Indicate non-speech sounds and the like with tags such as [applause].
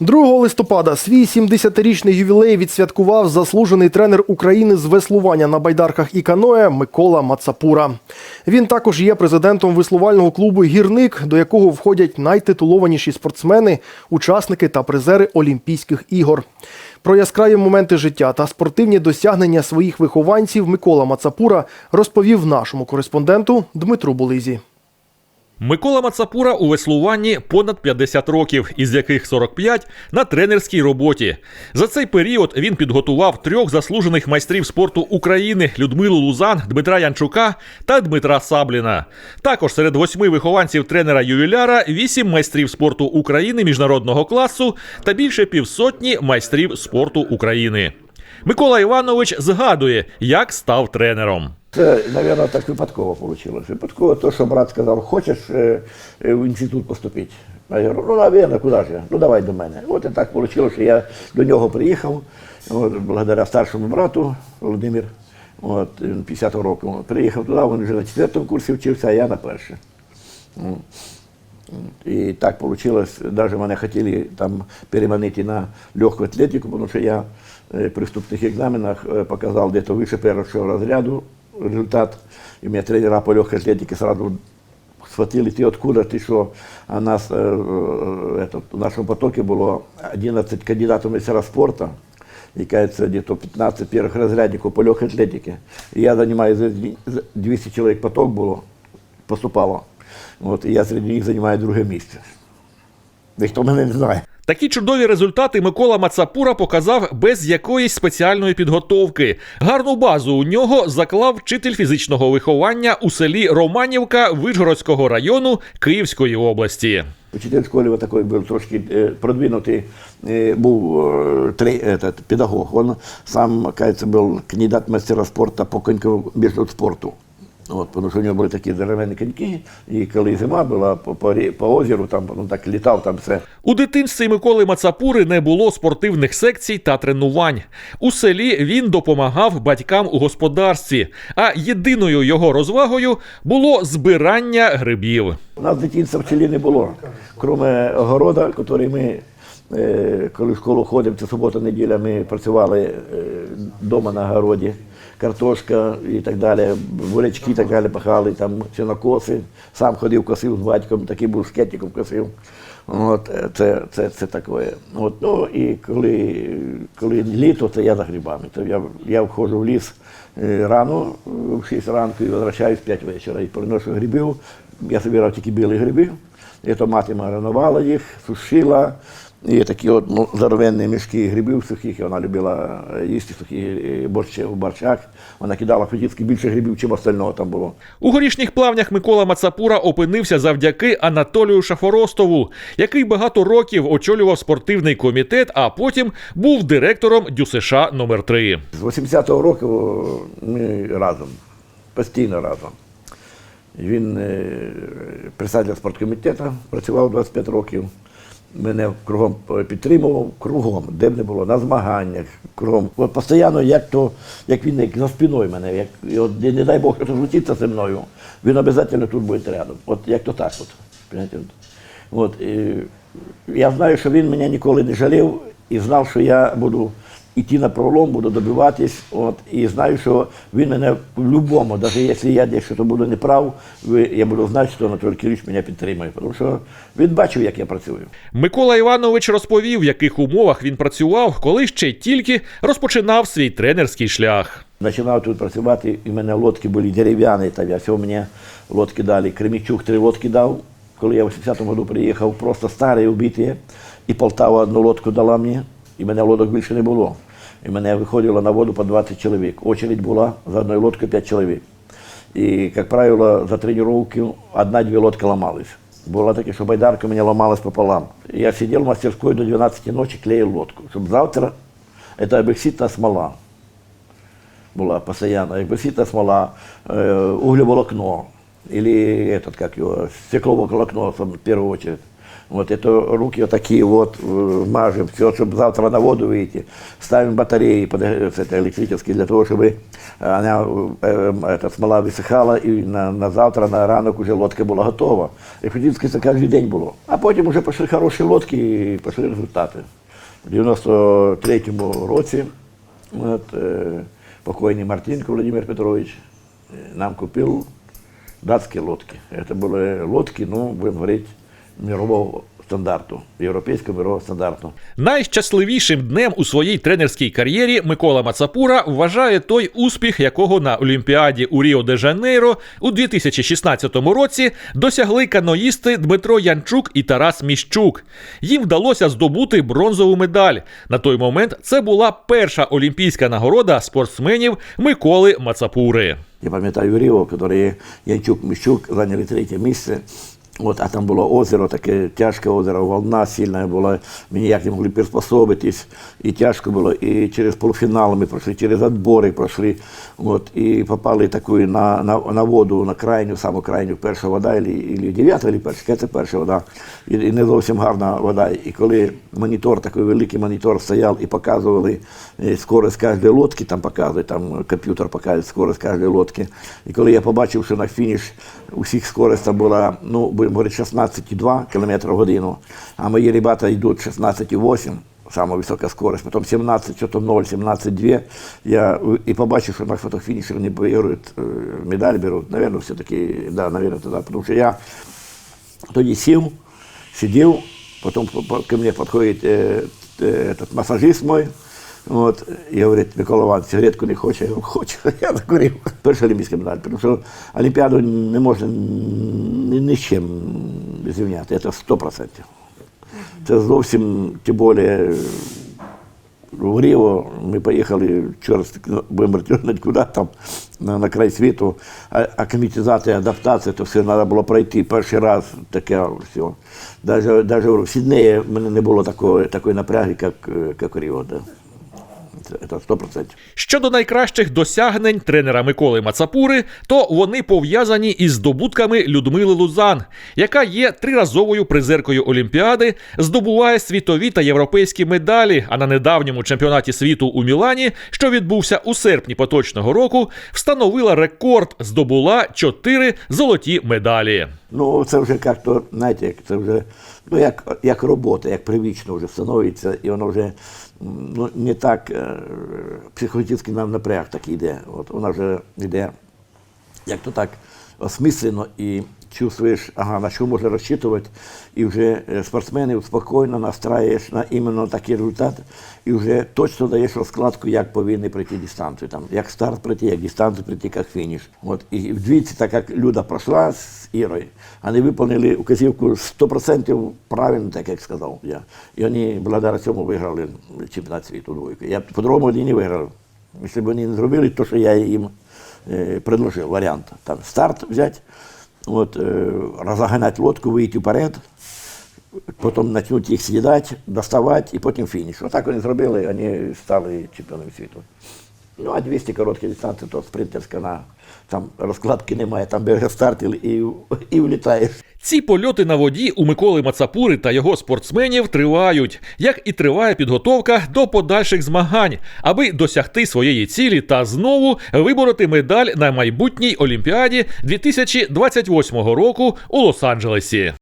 2 листопада свій 70-річний ювілей відсвяткував заслужений тренер України з веслування на байдарках і каное Микола Мацапура. Він також є президентом веслувального клубу Гірник, до якого входять найтитулованіші спортсмени, учасники та призери Олімпійських ігор. Про яскраві моменти життя та спортивні досягнення своїх вихованців Микола Мацапура розповів нашому кореспонденту Дмитру Булизі. Микола Мацапура у веслуванні понад 50 років, із яких 45 на тренерській роботі. За цей період він підготував трьох заслужених майстрів спорту України Людмилу Лузан, Дмитра Янчука та Дмитра Сабліна. Також серед восьми вихованців тренера ювіляра вісім майстрів спорту України міжнародного класу та більше півсотні майстрів спорту України. Микола Іванович згадує, як став тренером. Це, мабуть, так випадково вийшло. Випадково то, що брат сказав, хочеш е, е, в інститут поступити? Я говорю, ну, навірно, куди ж я? Ну, давай до мене. От і так вийшло, що я до нього приїхав, от, благодаря старшому брату Володимир, от, 50-го року. Приїхав туди, він вже на четвертому курсі вчився, а я на першому. І так вийшло, навіть мене хотіли там переманити на легку атлетику, тому що я е, при вступних екзаменах показав десь вище першого розряду результат. І мене тренера по легкой атлетике сразу схватили, ты откуда, ты что? А нас, э, э, этот, в нашем потоке было 11 кандидатов в мастера спорта, и, кажется, где-то 15 первых разрядников по легкой атлетике. И я занимаю, за 200 человек поток было, поступало. Вот, и я среди них занимаю друге місце. Ніхто мене не знає. Такі чудові результати Микола Мацапура показав без якоїсь спеціальної підготовки. Гарну базу у нього заклав вчитель фізичного виховання у селі Романівка Вишгородського району Київської області. Учитель в школі вот такой был трошки э, продвинутый, э, был э, тре- этот, педагог. Он сам, кажется, был кандидат мастера спорта по коньковому спорту. От, тому що у нього були такі дерев'яні коньки, і коли зима була по, по, по озеру, там ну, так літав там все. У дитинстві Миколи Мацапури не було спортивних секцій та тренувань. У селі він допомагав батькам у господарстві, а єдиною його розвагою було збирання грибів. У нас дитинства в селі не було, крім огорода, який ми, е, коли в школу ходимо, це субота-неділя, ми працювали вдома на городі, картошка і так далі, бурячки і так далі пахали, там сінокоси, сам ходив, косив з батьком, такий був скетиком косив. От, е, це, це, це таке. От, ну, і коли, коли літо, то я за грибами. То я, я входжу в ліс е, рано, в 6 ранку і возвращаюсь в 5 вечора. І приношу грибів. Я збирав тільки білі гриби. І то мати маринувала їх, сушила. І такі от ну, здоровенні мішки грибів сухих, і вона любила е, їсти сухі е, борщі в борщах. Вона кидала фактично більше грибів, чим остального там було. У горішніх плавнях Микола Мацапура опинився завдяки Анатолію Шафоростову, який багато років очолював спортивний комітет, а потім був директором ДЮСШ номер 3 З 80-го року ми разом, постійно разом. Він е, председатель спорткомітету, працював 25 років. Мене кругом підтримував, кругом, де б не було, на змаганнях, кругом. От постійно, як то, як він як за спиною мене, як і от, не, дай Бог, хто злучиться зі мною, він обов'язково тут буде рядом. От як то так. От? От, і, я знаю, що він мене ніколи не жалів і знав, що я буду йти на пролом, буду добиватись. От, і знаю, що він мене в будь-якому, навіть якщо я десь щось буду неправ, я буду знати, що Анатолій Кирилович мене підтримує. Тому що він бачив, як я працюю. Микола Іванович розповів, в яких умовах він працював, коли ще тільки розпочинав свій тренерський шлях. Починав тут працювати, і в мене лодки були дерев'яні, та я все мені лодки дали. Кремічук три лодки дав. Коли я в 80-му году приїхав, просто старі убиті, і Полтава одну лодку дала мені, і мене лодок більше не було. І мене виходило на воду по 20 чоловік. Очередь була за одною лодкою 5 чоловік. І, як правило, за тренування одна-дві лодки ламались. Було таке, що байдарка у мене ламалась пополам. Я сидів в мастерській до 12 ночі, клеїв лодку, щоб завтра це обекситна смола була постійно, як смола, е, углеволокно, или этот, как его, в первую очередь. Вот это руки вот такие вот, э, мажем, все, чтобы завтра на воду выйти. Ставим батареи под, э, с этой электрические для того, чтобы она, э, э, эта смола высыхала, и на, на завтра, на ранок уже лодка была готова. И практически це кожен день було. А потім вже пішли хороші лодки і пішли результати. У 93-му році от, е, покойний Мартинко Владимир Петрович е, нам купив датські лодки. Це були лодки, ну, будемо говорити, мирового стандарту, європейського мирового стандарту. Найщасливішим днем у своїй тренерській кар'єрі Микола Мацапура вважає той успіх, якого на Олімпіаді у Ріо де Жанейро у 2016 році досягли каноїсти Дмитро Янчук і Тарас Міщук. Їм вдалося здобути бронзову медаль. На той момент це була перша олімпійська нагорода спортсменів Миколи Мацапури. Я пам'ятаю Ріо, коли Янчук Міщук зайняли третє місце. От, а там було озеро, таке тяжке озеро, волна сильна була, ми ніяк не могли приспособитись, і тяжко було. І через полуфінал ми пройшли, через відбори пройшли, от, і попали таку на, на, на воду, на крайню, саму крайню, перша вода, і дев'ята, і перша, це перша вода, і, і не зовсім гарна вода. І коли монітор, такий великий монітор стояв і показували е, скорость кожної лодки, там показує, там комп'ютер показує скорость кожної лодки. І коли я побачив, що на фініш усіх скорость там була, ну, будемо говорити, 16,2 км в годину, а мої ребята йдуть 16,8 Сама висока скорость, потім 17, що-то 0, 17,2. Я і побачив, що на фотофініші вони беруть е, медаль, беруть. Наверное, все-таки, да, наверное, тоді. Тому що я тоді сів, сидів, потім по- по- ко мне підходить э, е, этот массажист мой, От, і говорить, Микола Іванович, сигаретку не хоче, я говорю, хочу, [laughs] я закурив. Перша олімпійська медаль, тому що Олімпіаду не можна ні, ні з чим зрівняти, це 100%. Це зовсім, тим більше, в Ріо ми поїхали черт, будемо розтягнути куди там, на, на край світу. А, аккліматизація, адаптація, то все треба було пройти перший раз таке все. Даже в Сіднеї в мене не було такої, такої напряги, як, як Ріо. Да. Це, це 100%. Щодо найкращих досягнень тренера Миколи Мацапури, то вони пов'язані із здобутками Людмили Лузан, яка є триразовою призеркою Олімпіади, здобуває світові та європейські медалі. А на недавньому чемпіонаті світу у Мілані, що відбувся у серпні поточного року, встановила рекорд, здобула чотири золоті медалі. Ну, це вже як-то, знаєте, як це вже ну, як, як робота, як привічно вже становиться, і воно вже ну, не так е, психологічний нам напряг так йде. От вона вже йде як то так осмислено і чувствуєш, ага, на що можна розчитувати, і вже е, спортсменів спокійно настраєш на іменно такий результат, і вже точно даєш розкладку, як повинні пройти дистанцію. Там, як старт пройти, як дистанцію пройти, як фініш. От, і вдвічі, так як Люда пройшла з Ірою, вони виконали указівку 100% правильно, так як сказав я. І вони благодаря цьому виграли чемпіонат світу двойку. Я по-другому не виграли. Якщо б вони не зробили те, що я їм э, предложил вариант. Там старт взять, вот, э, разогнать лодку, вийти вперед, потім почнуть їх з'їдати, доставати і потім фініш. Отак вони зробили, вони стали чемпіонами світу. Ну, а 200 короткі дистанції, то спринтерська, на, там розкладки немає, там бере старт і, і, влітаєш. Ці польоти на воді у Миколи Мацапури та його спортсменів тривають, як і триває підготовка до подальших змагань, аби досягти своєї цілі та знову вибороти медаль на майбутній Олімпіаді 2028 року у Лос-Анджелесі.